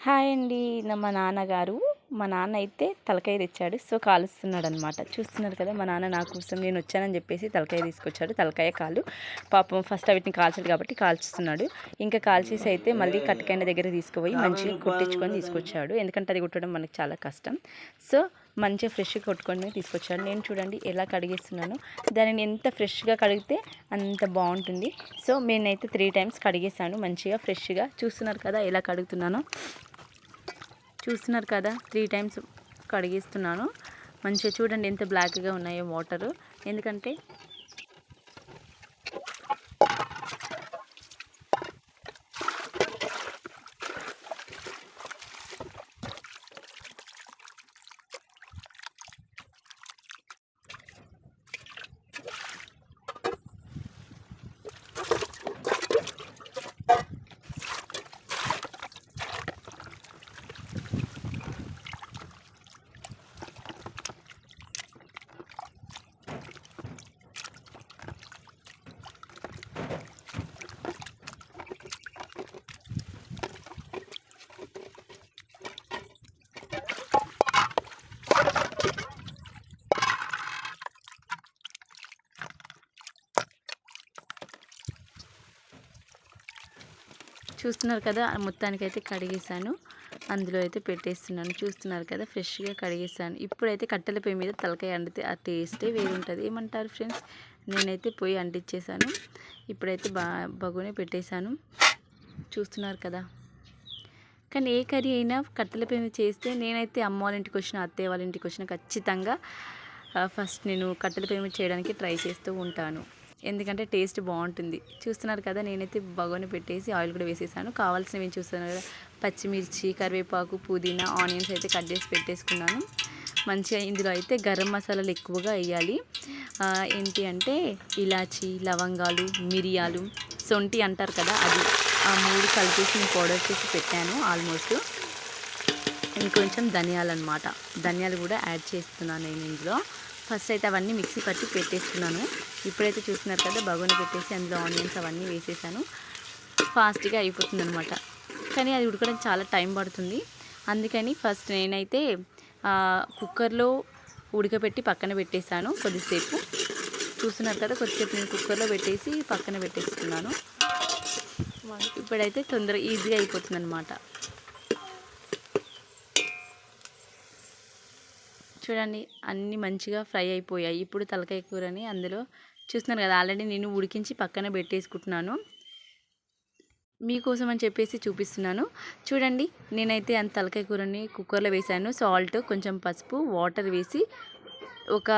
Hi అండి. నా- మా నాన్నగారు. మా నాన్న అయితే తలకాయ తెచ్చాడు. సో కాలుస్తున్నాడు అనమాట చూస్తున్నారు కదా మా నాన్న నా కోసం నేను వచ్చానని చెప్పేసి తలకాయ తీసుకొచ్చాడు. తలకాయ కాలు. పాపం ఫస్ట్ వీటిని కాల్చాడు కాబట్టి కాల్చుస్తున్నాడు. ఇంకా కాల్చేసి అయితే మళ్ళీ కట్టకాయ దగ్గర తీసుకుపోయి మంచిగా కొట్టించుకొని తీసుకొచ్చాడు. ఎందుకంటే అది కుట్టడం మనకి చాలా కష్టం. సో మంచిగా ఫ్రెష్గా కొట్టుకొని తీసుకొచ్చాడు. నేను చూడండి ఎలా కడిగేస్తున్నాను. దానిని ఎంత ఫ్రెష్గా కడిగితే అంత బాగుంటుంది. సో నేనైతే త్రీ టైమ్స్ కడిగేసాను మంచిగా ఫ్రెష్గా. చూస్తున్నారు కదా ఎలా కడుగుతున్నానో. చూస్తున్నారు కదా త్రీ టైమ్స్ కడిగిస్తున్నాను. మంచిగా చూడండి ఎంత బ్లాక్గా ఉన్నాయో వాటరు ఎందుకంటే చూస్తున్నారు కదా మొత్తానికైతే కడిగేసాను అందులో అయితే పెట్టేస్తున్నాను. చూస్తున్నారు కదా ఫ్రెష్గా కడిగేసాను ఇప్పుడైతే కట్టెల పొయ్యి మీద తలకాయ వండితే ఆ టేస్టే వేరుంటుంది. ఏమంటారు ఫ్రెండ్స్? నేనైతే పొయ్యి అంటించేసాను ఇప్పుడైతే బా బగునే పెట్టేశాను. చూస్తున్నారు కదా. కానీ ఏ కర్రీ అయినా కట్టెల పొయ్యి మీద చేస్తే నేనైతే అమ్మ వాళ్ళ ఇంటికి వచ్చిన అత్తయ్య వాళ్ళ ఇంటికి వచ్చిన ఖచ్చితంగా ఫస్ట్ నేను కట్టెల పొయ్యి మీద చేయడానికి ట్రై చేస్తూ ఉంటాను. ఎందుకంటే టేస్ట్ బాగుంటుంది. చూస్తున్నారు కదా నేనైతే బగోని పెట్టేసి ఆయిల్ కూడా వేసేసాను. కావాల్సినవి చూస్తున్నారు కదా పచ్చిమిర్చి కరివేపాకు పుదీనా ఆనియన్స్ అయితే కట్ చేసి పెట్టేసుకున్నాను. మంచిగా ఇందులో అయితే గరం మసాలాలు ఎక్కువగా వేయాలి. ఏంటి అంటే ఇలాచి లవంగాలు మిరియాలు సొంటి అంటారు కదా అది. ఆ మూడు కలిపేసి నేను పౌడర్ చేసి పెట్టాను ఆల్మోస్ట్ ఇంకొంచెం ధనియాలు అనమాట ధనియాలు కూడా యాడ్ చేస్తున్నాను నేను ఇందులో. ఫస్ట్ అయితే అవన్నీ మిక్సీ పట్టి పెట్టేస్తున్నాను ఇప్పుడైతే చూస్తున్నారు కదా బగోని పెట్టేసి అందులో ఆనియన్స్ అవన్నీ వేసేసాను. ఫాస్ట్గా అయిపోతుంది అనమాట కానీ అది ఉడకడానికి చాలా టైం పడుతుంది. అందుకని ఫస్ట్ నేనైతే కుక్కర్లో ఉడకబెట్టి పక్కన పెట్టేశాను కొద్దిసేపు. చూస్తున్నారు కదా కొద్దిసేపు నేను కుక్కర్లో పెట్టేసి పక్కన పెట్టేసుకున్నాను. ఇప్పుడైతే తొందరగా ఈజీగా అయిపోతుంది అనమాట చూడండి అన్నీ మంచిగా ఫ్రై అయిపోయాయి. ఇప్పుడు తలకాయ కూరని అందులో చూస్తున్నారు కదా ఆల్రెడీ నేను ఉడికించి పక్కన పెట్టేసుకుంటున్నాను. మీకోసం అని చెప్పేసి చూపిస్తున్నాను. చూడండి నేనైతే అంత తలకాయ కూరని కుక్కర్లో వేసాను సాల్ట్ కొంచెం పసుపు వాటర్ వేసి ఒక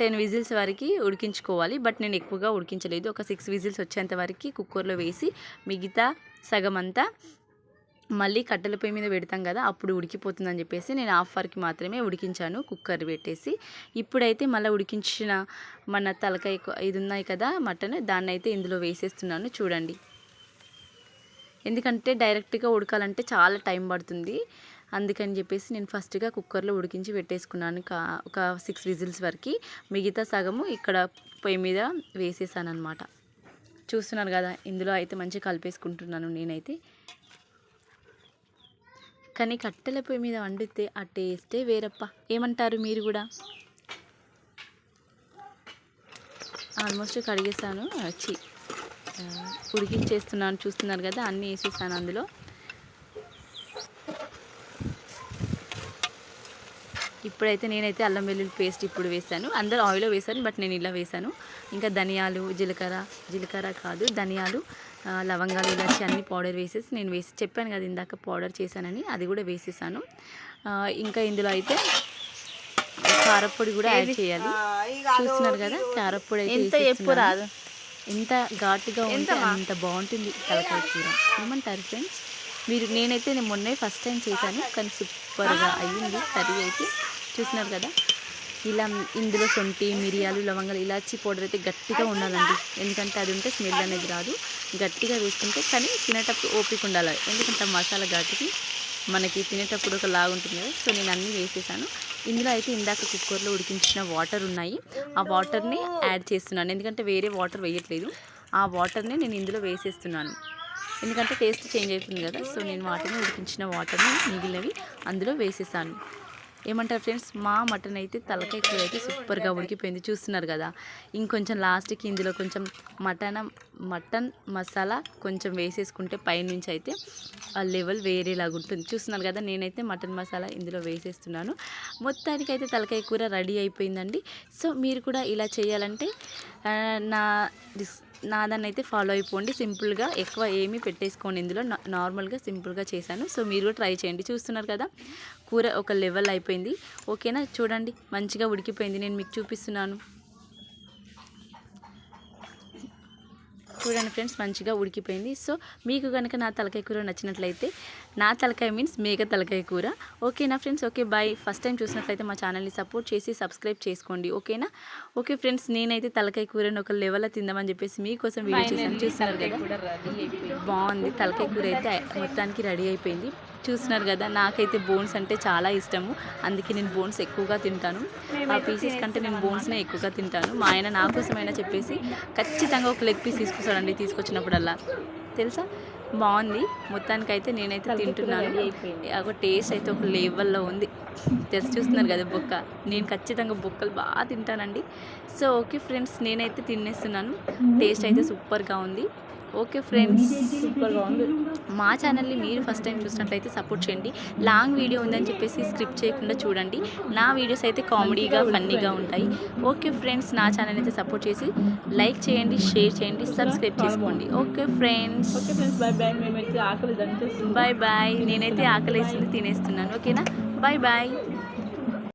టెన్ విజిల్స్ వరకు ఉడికించుకోవాలి. బట్ నేను ఎక్కువగా ఉడికించలేదు. ఒక సిక్స్ విజిల్స్ వచ్చేంత వరకు కుక్కర్లో వేసి మిగతా సగం అంతా మళ్ళీ కట్టెల పొయ్యి మీద పెడతాం కదా అప్పుడు ఉడికిపోతుందని చెప్పేసి నేను హాఫ్ అవర్కి మాత్రమే ఉడికించాను కుక్కర్ పెట్టేసి. ఇప్పుడైతే మళ్ళీ ఉడికించిన మన తలకాయ ఇది ఉన్నాయి కదా మటన్ దాన్ని అయితే ఇందులో వేసేస్తున్నాను చూడండి. ఎందుకంటే డైరెక్ట్గా ఉడకాలంటే చాలా టైం పడుతుంది. అందుకని చెప్పేసి నేను ఫస్ట్గా కుక్కర్లో ఉడికించి పెట్టేసుకున్నాను కా- ఒక సిక్స్ విజిల్స్ వరకు. మిగతా సగము ఇక్కడ పొయ్యి మీద వేసేసాను అనమాట చూస్తున్నారు కదా ఇందులో అయితే మంచిగా కలిపేసుకుంటున్నాను నేనైతే. కానీ కట్టెల పొయ్యి మీద వండితే ఆ టేస్టే వేరప్ప. ఏమంటారు మీరు కూడా? ఆల్మోస్ట్ కడిగేసాను వచ్చి ఉడికించేస్తున్నాను. చూస్తున్నారు కదా అన్నీ వేసేసాను అందులో. ఇప్పుడైతే నేనైతే అల్లం వెల్లుల్లి పేస్ట్ ఇప్పుడు వేసాను అందరూ ఆయిల్లో వేసాను బట్ నేను ఇలా వేసాను ఇంకా ధనియాలు జీలకర్ర జీలకర్ర కాదు ధనియాలు లవంగాలు ఇలాచి అన్ని పౌడర్ వేసేసి నేను వేసి చెప్పాను కదా ఇందాక పౌడర్ చేశానని అది కూడా వేసేసాను. ఇంకా ఇందులో అయితే కారప్పొడి కూడా యాడ్ చేయాలి. చూస్తున్నారు కదా కారప్పొడి అయితే వేసేస్తున్నాను. రాదు? ఎంత ఘాటుగా ఉంటే అంత బాగుంటుంది తలకాయ కూర. ఏమంటారు ఫ్రెండ్స్ మీరు నేనైతే నేను మొన్నే ఫస్ట్ టైం చేశాను కానీ సూపర్గా అయ్యింది కర్రీ అయితే. చూస్తున్నారు కదా? ఇలా ఇందులో సొంటి మిరియాలు లవంగాలు ఇలాచి పౌడర్ అయితే గట్టిగా ఉండాలండి. ఎందుకంటే అది ఉంటే స్మెల్ అనేది రాదు. గట్టిగా వేసుకుంటే కానీ తినేటప్పుడు ఓపిక ఉండాలి. ఎందుకంటే ఆ మసాలా ఘాటుకి మనకి తినేటప్పుడు ఒక లాగా ఉంటుంది కదా. సో నేను అన్నీ వేసేసాను. ఇందులో అయితే ఇందాక కుక్కర్లో ఉడికించిన వాటర్ ఉన్నాయి. ఆ వాటర్ని యాడ్ చేస్తున్నాను. ఎందుకంటే వేరే వాటర్ వేయట్లేదు. ఆ వాటర్ని నేను ఇందులో వేసేస్తున్నాను. ఎందుకంటే టేస్ట్ చేంజ్ అవుతుంది కదా. సో నేను వాటిని ఉడికించిన వాటర్ని మిగిలినవి అందులో వేసేసాను. ఏమంటారు ఫ్రెండ్స్? మా మటన్ అయితే తలకాయ కూర అయితే సూపర్గా ఉడికిపోయింది. చూస్తున్నారు కదా? ఇంకొంచెం లాస్ట్కి ఇందులో కొంచెం మటన్ మటన్ మసాలా కొంచెం వేసేసుకుంటే పైనుంచి అయితే ఆ లెవెల్ వేరేలాగా ఉంటుంది. చూస్తున్నారు కదా? నేనైతే మటన్ మసాలా ఇందులో వేసేస్తున్నాను. మొత్తానికి అయితే తలకాయ కూర రెడీ అయిపోయిందండి. సో మీరు కూడా ఇలా చేయాలంటే నా నాదాన్ని అయితే ఫాలో అయిపోండి. సింపుల్గా ఎక్కువ ఏమీ పెట్టేసుకోండి. ఇందులో నార్మల్గా సింపుల్గా చేశాను. సో మీరు కూడా ట్రై చేయండి. చూస్తున్నారు కదా? కూర ఒక లెవెల్ అయిపోయింది. ఓకేనా? చూడండి. మంచిగా ఉడికిపోయింది. నేను మీకు చూపిస్తున్నాను. చూడండి ఫ్రెండ్స్ మంచిగా ఉడికిపోయింది. సో మీకు కనుక నా తలకాయ కూర నచ్చినట్లయితే నా తలకాయ మీన్స్ మేక తలకాయ కూర. ఓకేనా friends? Okay bye first time చూసినట్లయితే మా ఛానల్ని సపోర్ట్ చేసి సబ్స్క్రైబ్ చేసుకోండి. ఓకేనా? ఓకే ఫ్రెండ్స్ నేనైతే తలకాయ కూరని ఒక లెవెల్లో తిందామని చెప్పేసి మీకోసం వీడియో చేశాను. చూస్తున్నారు కదా? బాగుంది. తలకాయ కూర అయితే మొత్తానికి రెడీ అయిపోయింది. చూస్తున్నారు కదా నాకైతే బోన్స్ అంటే చాలా ఇష్టము. అందుకే నేను బోన్స్ ఎక్కువగా తింటాను. ఆ పీసెస్ కంటే నేను బోన్స్నే ఎక్కువగా తింటాను. మా ఆయన నా కోసమైనా చెప్పేసి ఖచ్చితంగా ఒక లెగ్ పీస్ తీసుకొస్తాడండి తీసుకొచ్చినప్పుడల్లా. తెలుసా? బాగుంది. మొత్తానికైతే నేనైతే తింటున్నాను. ఒక టేస్ట్ అయితే ఒక లెవెల్లో ఉంది. తెలిసి చూస్తున్నారు కదా బొక్క. నేను ఖచ్చితంగా బొక్కలు బాగా తింటానండి. సో ఓకే ఫ్రెండ్స్ నేనైతే తినేస్తున్నాను. టేస్ట్ అయితే సూపర్గా ఉంది. ఓకే ఫ్రెండ్స్ సూపర్గా ఉంది. మా ఛానల్ని మీరు ఫస్ట్ టైం చూసినట్లయితే సపోర్ట్ చేయండి. లాంగ్ వీడియో ఉందని చెప్పేసి స్క్రిప్ట్ చేయకుండా చూడండి. నా వీడియోస్ అయితే కామెడీగా ఫన్నీగా ఉంటాయి. ఓకే ఫ్రెండ్స్ నా ఛానల్ అయితే సపోర్ట్ చేసి లైక్ చేయండి షేర్ చేయండి సబ్స్క్రైబ్ చేసుకోండి. Okay friends. Okay friends bye bye మేమైతే ఆకలి బాయ్ బాయ్ నేనైతే ఆకలేసింది తినేస్తున్నాను. ఓకేనా? Bye bye